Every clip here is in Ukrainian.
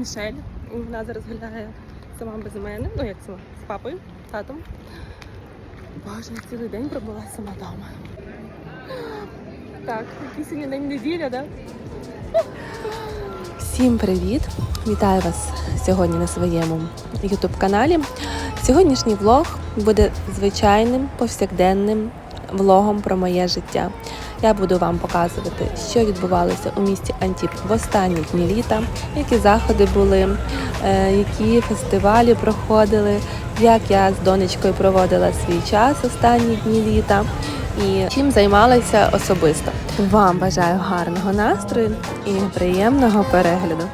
Мішель. Вона зараз гуляє сама без мене. Ну як сама, з папою, татом. Боже, я цілий день пробула сама вдома. Так, який сьогодні день неділя, да? Всім привіт! Вітаю вас сьогодні на своєму YouTube каналі. Сьогоднішній влог буде звичайним повсякденним влогом про моє життя. Я буду вам показувати, що відбувалося у місті Антіп в останні дні літа, які заходи були, е, які фестивалі проходили, як я з донечкою проводила свій час останні дні літа і чим займалася особисто. Вам бажаю гарного настрою і приємного перегляду.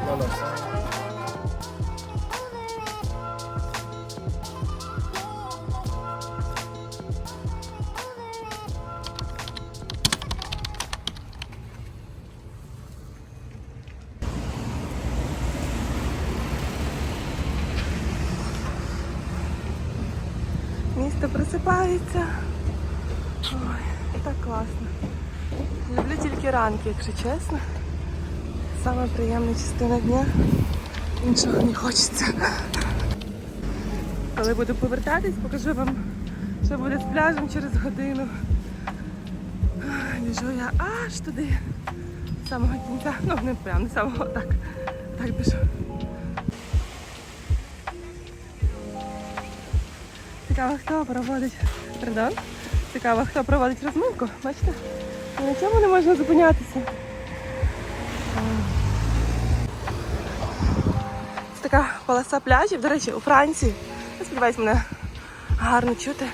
Чесно. Саме приємна частина дня. Іншого не хочеться. Коли буду повертатись, покажу вам, що буде з пляжем через годину. Біжу я аж туди. З самого кінця. Ну, не прямо, не самого так. Так біжу. Цікаво, хто проводить. Пардон. Цікаво, хто проводить розминку. Бачите? На чому не можна зупинятися. Така полоса пляжів. До речі, у Франції. Я сподіваюся, мене гарно чути.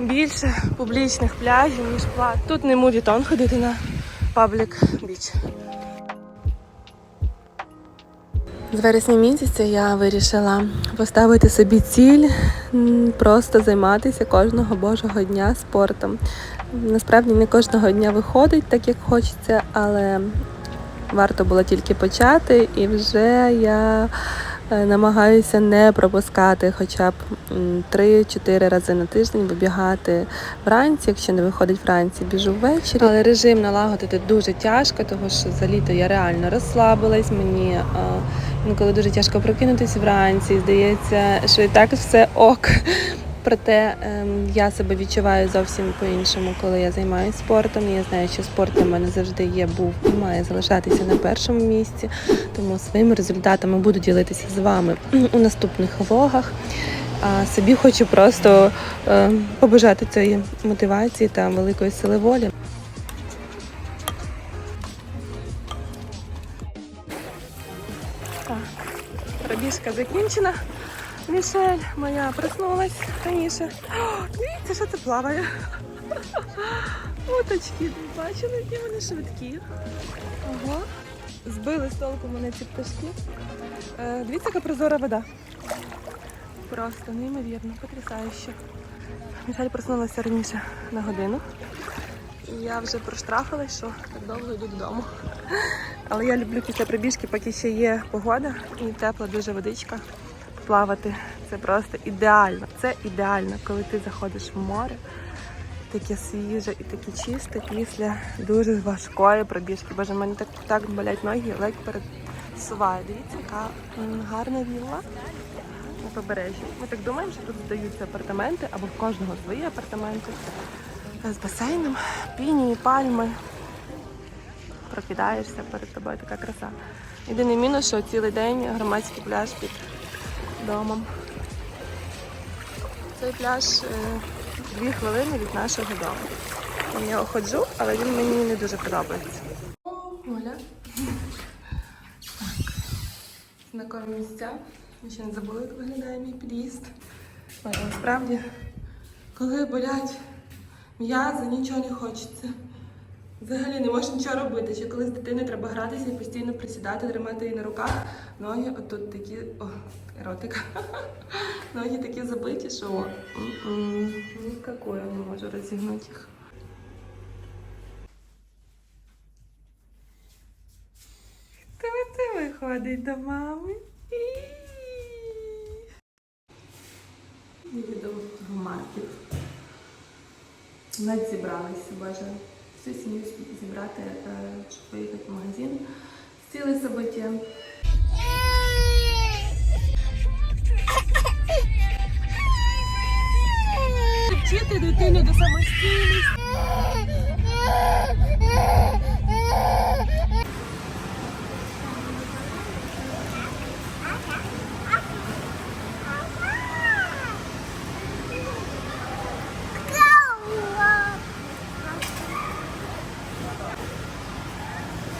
Більше публічних пляжів, ніж плат. Тут не мувітон ходити на паблік біч. З вересня місяця я вирішила поставити собі ціль просто займатися кожного божого дня спортом. Насправді не кожного дня виходить так, як хочеться, але варто було тільки почати, і вже я намагаюся не пропускати хоча б м, 3-4 рази на тиждень вибігати вранці. Якщо не виходить вранці, біжу ввечері. Але режим налагодити дуже тяжко, тому що за літо я реально розслабилась. Мені е, інколи дуже тяжко прокинутися вранці. Здається, що і так все ок. Проте ем, я себе відчуваю зовсім по-іншому, коли я займаюся спортом. Я знаю, що спорт для мене завжди є, був і має залишатися на першому місці. Тому своїми результатами буду ділитися з вами у наступних влогах. А собі хочу просто е, побажати цієї мотивації та великої сили волі. Так, пробіжка закінчена. Мішель моя проснулась раніше. О, дивіться, що це плаває. Уточки, бачили, які вони швидкі. Ага. Збили з толку мене ці пташки. Е, дивіться, яка прозора вода. Просто неймовірно, потрясающе. Мішель проснулася раніше на годину. І я вже проштрафилась, що так довго йду додому. Але я люблю після пробіжки, поки ще є погода і тепла дуже водичка. Плавати це просто ідеально. Це ідеально, коли ти заходиш в море, таке свіже і таке чисте після дуже важкої пробіжки. Боже, мене так, так болять ноги, ледь пересуваю. Дивіться, яка гарна вілла на побережжі. Ми так думаємо, що тут здаються апартаменти або в кожного свої апартаменти з басейном, піні, пальми. Прокидаєшся перед тобою така краса. Єдиний мінус, що цілий день громадський пляж під домом. Цей пляж е, дві хвилини від нашого дому. Я його ходжу, але він мені не дуже подобається. Оля. Знакомі місця. Ми ще не забули, як виглядає мій під'їзд. Але насправді, коли болять м'язи, нічого не хочеться. Взагалі не можеш нічого робити. Ще коли з дитиною треба гратися і постійно присідати, тримати її на руках. Ноги отут такі. О, еротика. Ноги такі забиті, що м-м, ніякою не можу розігнути їх. Це виходить до мами? Їду до марків. Навіть зібралися, боже всю сім'ю зібрати, е, щоб поїхати в магазин. Ціле забуття. Вчити дитину до самостійності.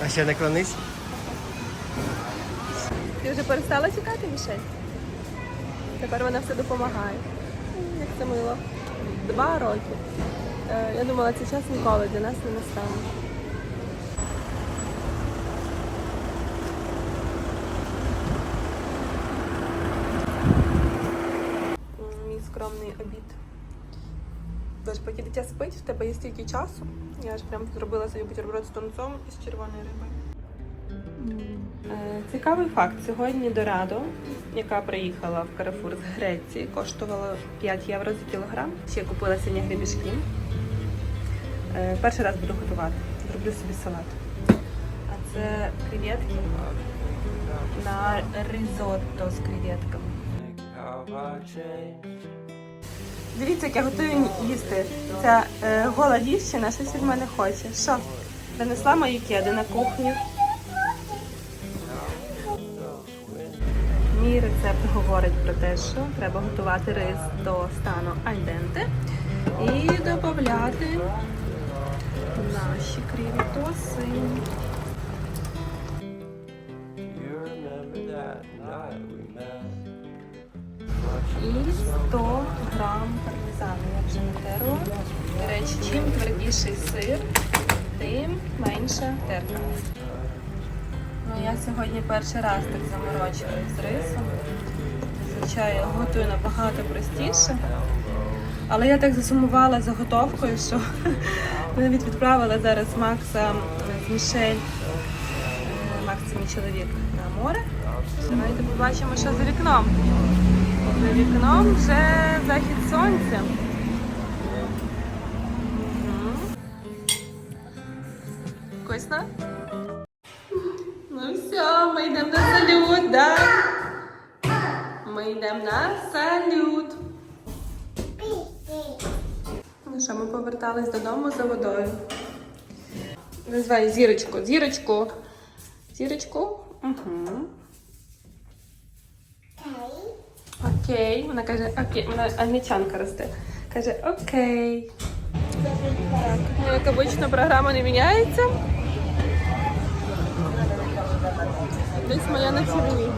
А ще наклонись. Ти вже перестала тікати, Мішель? Тепер вона все допомагає. Як це мило. Два роки. Е, Я думала, цей час ніколи для нас не настане. Мій скромний обід. Тож, поки дитя спить, в тебе є стільки часу. Я ж прям зробила собі бутерброд з тунцом і з червоної риби. Е, Цікавий факт. Сьогодні Дорадо, яка приїхала в Карафур з Греції, коштувала 5 євро за кілограм. Ще купила сьогодні гребішки. Е, Перший раз буду готувати. Зроблю собі салат. А це креветки на ризотто з креветками. Дивіться, як я готую їсти. Ця е, гола дівчина щось від мене хоче. Що? Принесла мої кеди на кухню. Мій рецепт говорить про те, що треба готувати рис до стану альденте і додати наші крівітоси. І 100 грам пармезану. Я вже натерла. До речі, чим твердіший сир, тим менша терка. Ну, я сьогодні перший раз так заморочилась з рисом. Зазвичай я готую набагато простіше. Але я так засумувала за готовкою, що навіть відправила зараз Макса з Мішель. Е, Макс це мій чоловік на море. Давайте побачимо, що за вікном. За вікном вже захід сонця. Вкусно? Ну все, ми йдемо на салют, да? Ми йдемо на салют. Ну що, ми повертались додому за водою. Назвай зірочку, зірочку. Зірочку. Угу. Окей. Вона каже, окей, вона англічанка росте. Каже, окей. Як обично, програма не міняється. Десь моя на черві.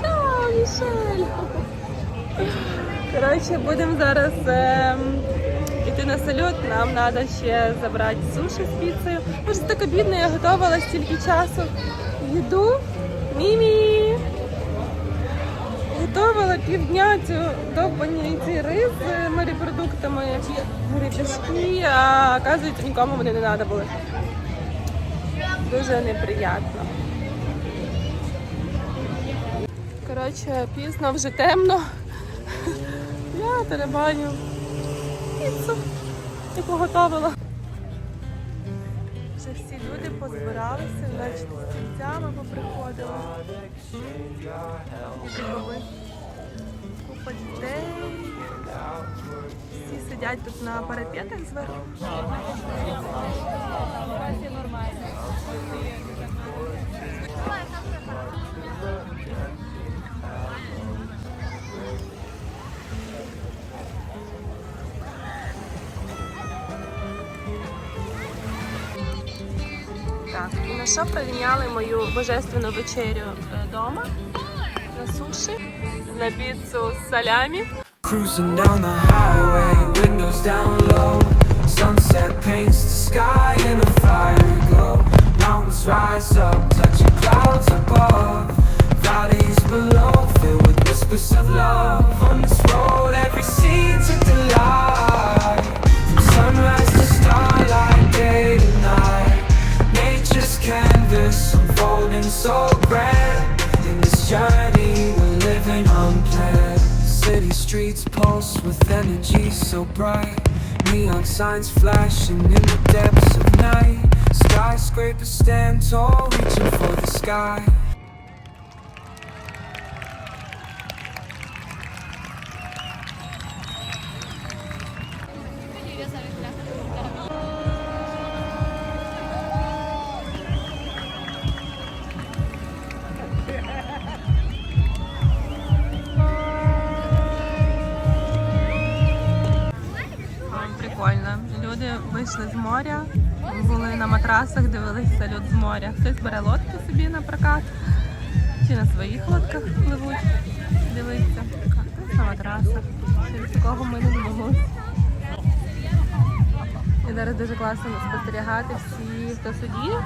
Чао, Мішель! Коротше, будемо зараз ем, йти на салют. Нам треба ще забрати суші з піцею. Може, так обідно, я готувала стільки часу. Їду. Мімі! Готувала півдня цю довбані ці рис з морепродуктами, грибішки, а оказується нікому вони не треба були. Дуже неприємно. Коротше, пізно, вже темно. Я теребаню піцу, яку готувала. Вже всі люди позбиралися, значить, з стільцями поприходили. Купа. Всі сидять тут на парапетах зверху. Так, і на що прийняли мою божественну вечерю вдома? На суші, на піцу з салямі. Cruising down the highway, windows down low. Sunset paints the sky in a fiery glow. Mountains rise up, touching clouds above. Valleys below, filled with whispers of love. On this road, every scene's a delight. From sunrise to starlight, day to night. Nature's canvas unfolding so grand. In this journey, living unplanned. City streets pulse with energy so bright. Neon signs flashing in the depths of night. Skyscrapers stand tall, reaching for the sky. Вийшли з моря, були на матрасах, дивилися салют з моря. Хтось бере лодки собі на прокат, чи на своїх лодках пливуть, дивиться, хтось на матрасах. Через такого ми не змогли. І зараз дуже класно спостерігати всі, хто сидів.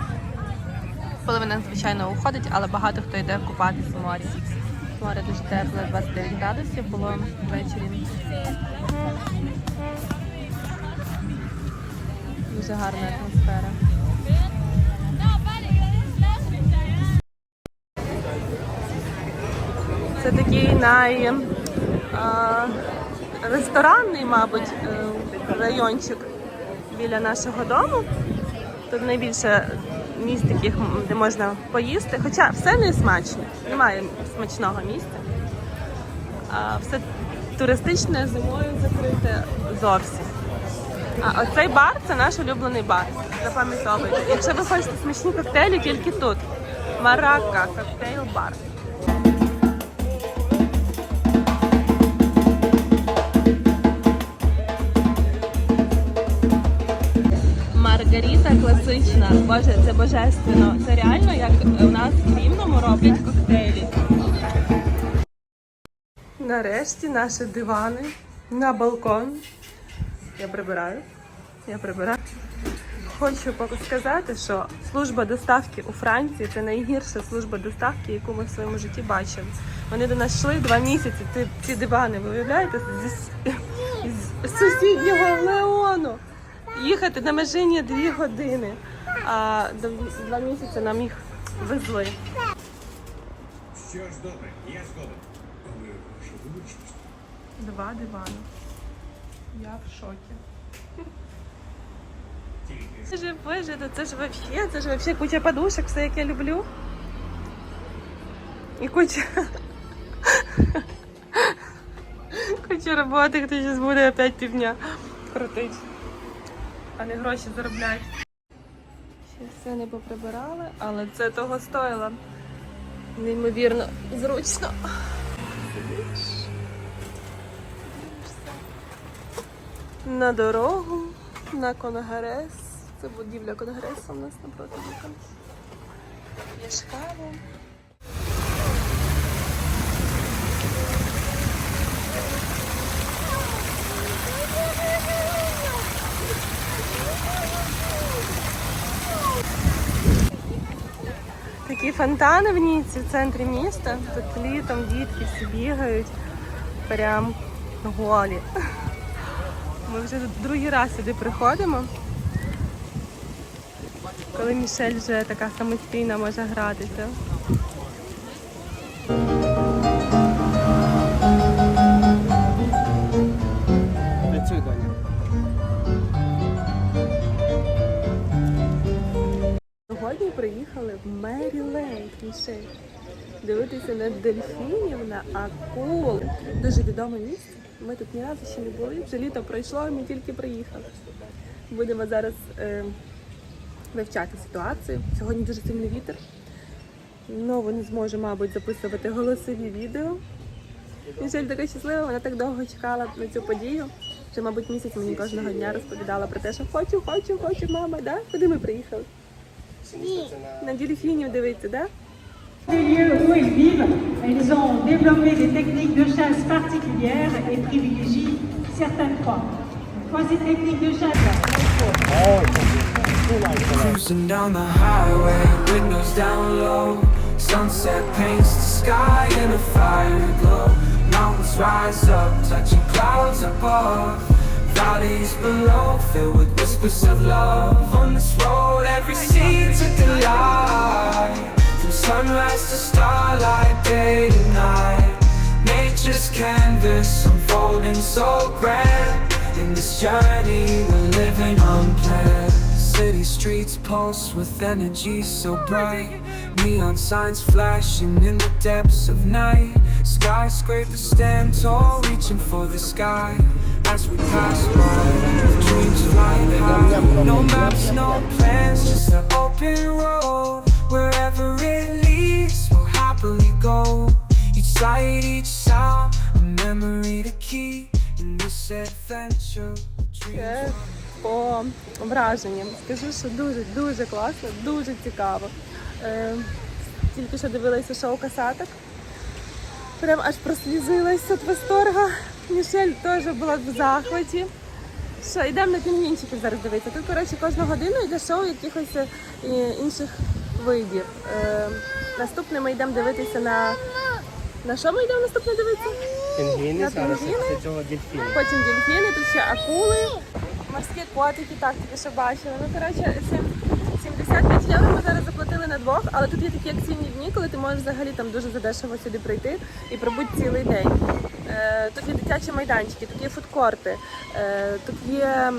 Половина, звичайно, уходить, але багато хто йде купатись в морі. Море дуже тепле, 29 градусів було ввечері. Дуже гарна атмосфера. Це такий най а, ресторанний, мабуть, е, райончик біля нашого дому. Тут найбільше місць таких, де можна поїсти. Хоча все не смачно, немає смачного місця. А все туристичне зимою закрите зовсім. А оцей бар це наш улюблений бар. Запам'ятовуйте. Якщо ви хочете смачні коктейлі, тільки тут. Марака, коктейл бар. Маргаріта класична. Боже, це божественно. Це реально як у нас в Рівному роблять коктейлі. Нарешті наші дивани на балкон. Я прибираю. Я прибираю. Хочу сказати, що служба доставки у Франції це найгірша служба доставки, яку ми в своєму житті бачили. Вони до нас йшли два місяці. Ці, ці дивани, ви уявляєте, с- з сусіднього Леону. Їхати на машині дві години. А два місяці нам їх везли. Що ж, добре, я згоден. Але що вибачність? Два дивани. Я в шокі. Це ж боже, ну це ж вообще, це ж вообще куча подушок, все як я люблю. І куча. Куча роботи, хто зараз буде опять півдня крутить. А не гроші заробляти. Ще все не поприбирали, але це того стоїло. Неймовірно зручно. Сидиш. На дорогу, на конгрес. Це будівля конгресу у нас напроти вікон. Є шкафи. Такі фонтани в Ніці в центрі міста. Тут літом дітки всі бігають. Прям голі. Ми вже другий раз сюди приходимо. Коли Мішель вже така самостійна може гратися. Сьогодні приїхали в Меріленд, Мішель. Дивитися на дельфінів, на акул. Дуже відоме місце. Ми тут ні разу ще не були. Вже літо пройшло, ми тільки приїхали. Будемо зараз е, вивчати ситуацію. Сьогодні дуже сильний вітер. Знову не зможу, мабуть, записувати голосові відео. Мішель така щаслива, вона так довго чекала на цю подію. Вже, мабуть, місяць мені кожного дня розповідала про те, що хочу, хочу, хочу, мама, да? Куди ми приїхали? На дельфінів дивитися, да? Les lieux où elles vivent, elles ont développé des techniques de chasse particulières et privilégient certaines proies. Voici technique de chasse. Mountains rise up, touching clouds above. Valleys below, filled with whispers of love. On this road, every delight. From sunrise to starlight, day to night. Nature's canvas unfolding so grand. In this journey, we're living unplanned. City streets pulse with energy so bright. Neon signs flashing in the depths of night. Skyscrapers stand tall, reaching for the sky. As we pass by, dreams flying high. No maps, no plans, just an open road. Each each sound, a memory to keep in this adventure. Dreams по враженням. Скажу, що дуже дуже класно, дуже цікаво. Е, тільки що дивилася шоу касаток. Прям аж прослізилася від восторга. Мішель теж була в захваті. Що, йдемо на пінгвінчиків зараз дивитися. Тут, коротше, кожну годину йде шоу якихось е, інших видів. Е, наступне ми йдемо дивитися на. На що ми йдемо наступне дивитися? Пінгвіни зараз, пінгвіни? це цього дельфіна. Потім дельфіни, тут ще акули, морські котики, так тільки що бачили. Ну, коротше, 75 євро ми зараз заплатили на двох, але тут є такі акційні дні, коли ти можеш взагалі там дуже задешево сюди прийти і пробути цілий день. Е, тут є дитячі майданчики, тут є фудкорти, е, тут є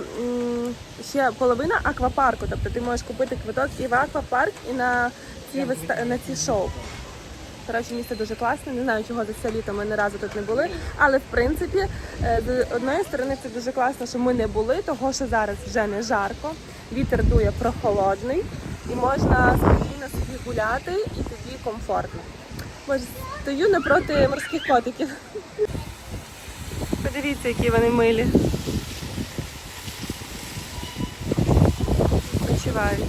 ще половина аквапарку. Тобто ти можеш купити квиток і в аквапарк, і на ці, на ці шоу. Коротше, місце дуже класне. Не знаю, чого за це літо ми ні разу тут не були. Але в принципі, е, з одної сторони, це дуже класно, що ми не були, того що зараз вже не жарко, вітер дує прохолодний і можна спокійно собі гуляти і тоді комфортно. Боже, стою напроти морських котиків. Подивіться, які вони милі. Почувають.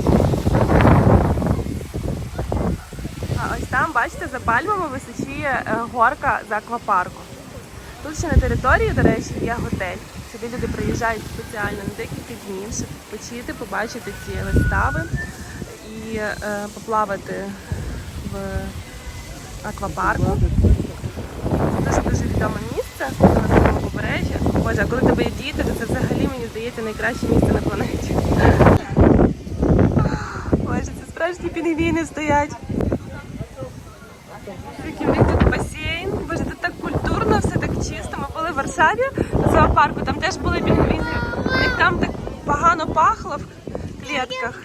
А ось там, бачите, за пальмами височіє е, горка з аквапарку. Тут ще на території, до речі, є готель. Сюди люди приїжджають спеціально на декілька днів, щоб почити, побачити ці вистави і е, поплавати в аквапарку. Це дуже дуже відоме місце на самому побережжі. Боже, а коли тебе є діти, то це взагалі мені здається найкраще місце на планеті. Боже, це справжні пінгвіни стоять. Який в них тут басейн. Боже, тут так культурно, все так чисто. Ми були в Варшаві зоопарку, там теж були пінгвіни. У там так погано пахло в клітках.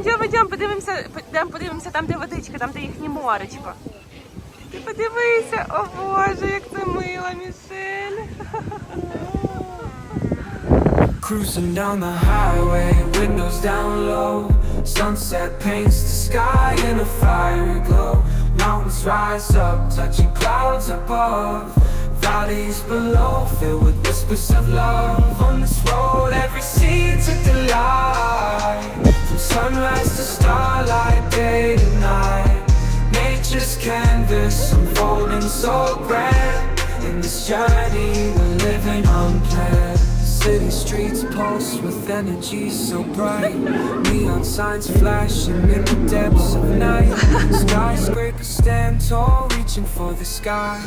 Йдемо, йдемо, подивимося, йдемо, подивимося там, де водичка, там, де їхнє моречко. Ти подивися, о Боже, як це мило, Мішель. Cruising down the highway, windows down low. Sunset paints the sky in a fiery glow. Mountains rise up, touching clouds above. Valleys below, filled with whispers of love. On this road, every scene's a delight. From sunrise to starlight, day to night. Nature's canvas unfolding so grand. In this journey, we're living unplanned. City streets pulse with energy so bright. Neon signs flashing in the depths of night. Skyscrapers stand tall, reaching for the sky.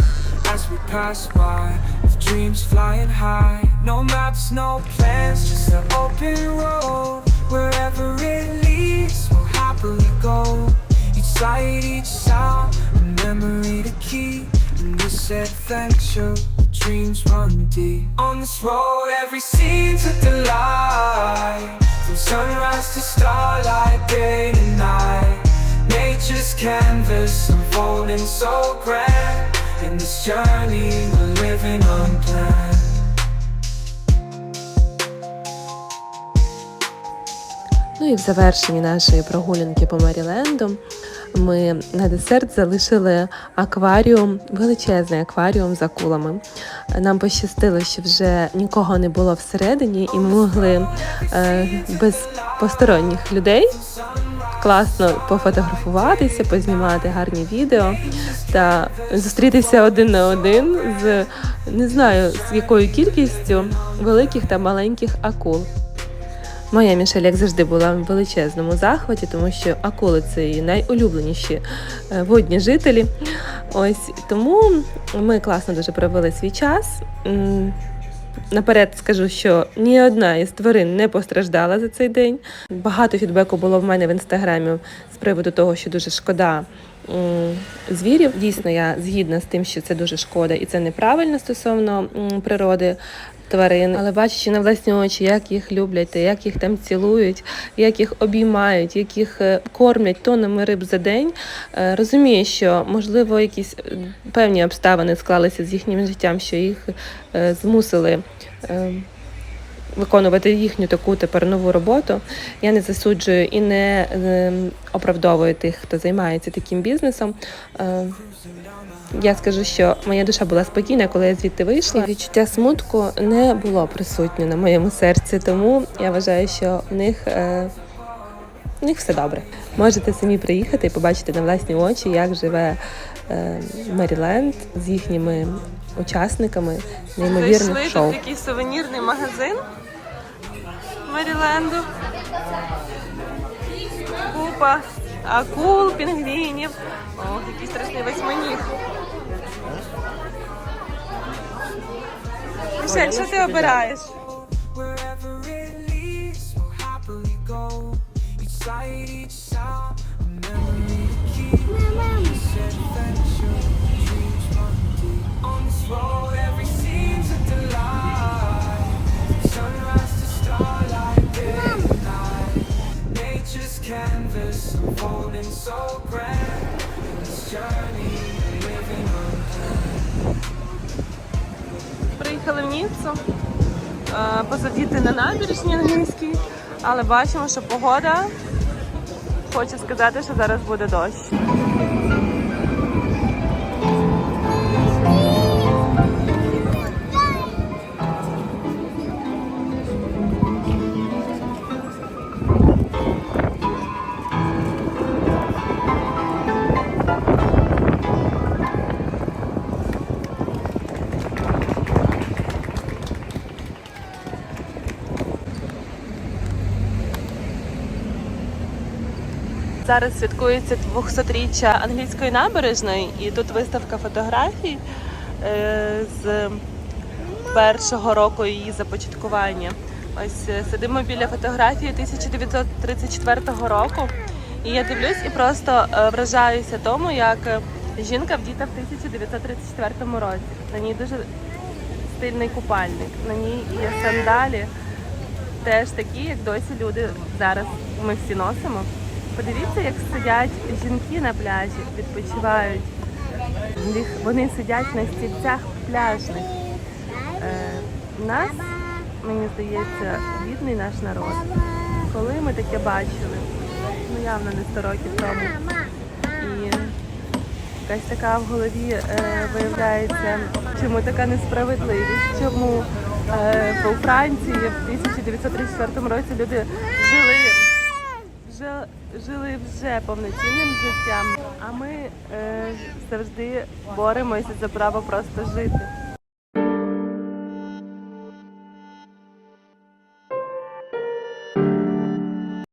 As we pass by, with dreams flying high. No maps, no plans, just an open road. Wherever it leads, we'll happily go. Each sight, each sound, a memory to keep. In this adventure, dreams run deep. On this road, every scene's a delight. From sunrise to starlight, day to night. Nature's canvas unfolding so grand. In this journey, we're living unplanned. Ну і в завершенні нашої прогулянки по Меріленду ми на десерт залишили акваріум, величезний акваріум з акулами. Нам пощастило, що вже нікого не було всередині, і ми могли е, без посторонніх людей класно пофотографуватися, познімати гарні відео та зустрітися один на один з не знаю з якою кількістю великих та маленьких акул. Моя Мішель, як завжди, була в величезному захваті, тому що акули це її найулюбленіші е, водні жителі. Ось тому ми класно дуже провели свій час. Наперед скажу, що ні одна із тварин не постраждала за цей день. Багато фідбеку було в мене в інстаграмі з приводу того, що дуже шкода звірів. Дійсно, я згідна з тим, що це дуже шкода і це неправильно стосовно природи тварин. Але бачачи на власні очі, як їх люблять, як їх там цілують, як їх обіймають, як їх е, кормлять тоннами риб за день, Розуміє, що можливо якісь е, певні обставини склалися з їхнім життям, що їх е, змусили. Е, Виконувати їхню таку тепер нову роботу. Я не засуджую і не е, оправдовую тих, хто займається таким бізнесом. Е, Я скажу, що моя душа була спокійна, коли я звідти вийшла. Відчуття смутку не було присутнє на моєму серці, тому я вважаю, що в них. Е, у них все добре. Можете самі приїхати і побачити на власні очі, як живе е, Меріленд з їхніми учасниками неймовірних шоу. Тут такий сувенірний магазин Меріленду. Купа акул, пінгвінів. О, який страшний восьминіг. Мішель, що ти обираєш? Wherever it leads, we'll happily go. Each sight, each але бачимо, що погода хоче сказати, що зараз буде дощ. Зараз святкується 200-річчя англійської набережної, і тут виставка фотографій е, з першого року її започаткування. Ось е, сидимо біля фотографії 1934 року. І я дивлюсь і просто е, вражаюся тому, як жінка вдіта в 1934 році. На ній дуже стильний купальник, на ній є сандалі, теж такі, як досі люди зараз ми всі носимо. Подивіться, як сидять жінки на пляжі, відпочивають. Вони сидять на стільцях пляжних. Е, нас, мені здається, бідний наш народ. Коли ми таке бачили, ну явно не 100 років тому. І якась така в голові е, виявляється, чому така несправедливість, чому е, у Франції в 1934 році люди жили вже жили вже повноцінним життям, а ми е, завжди боремося за право просто жити.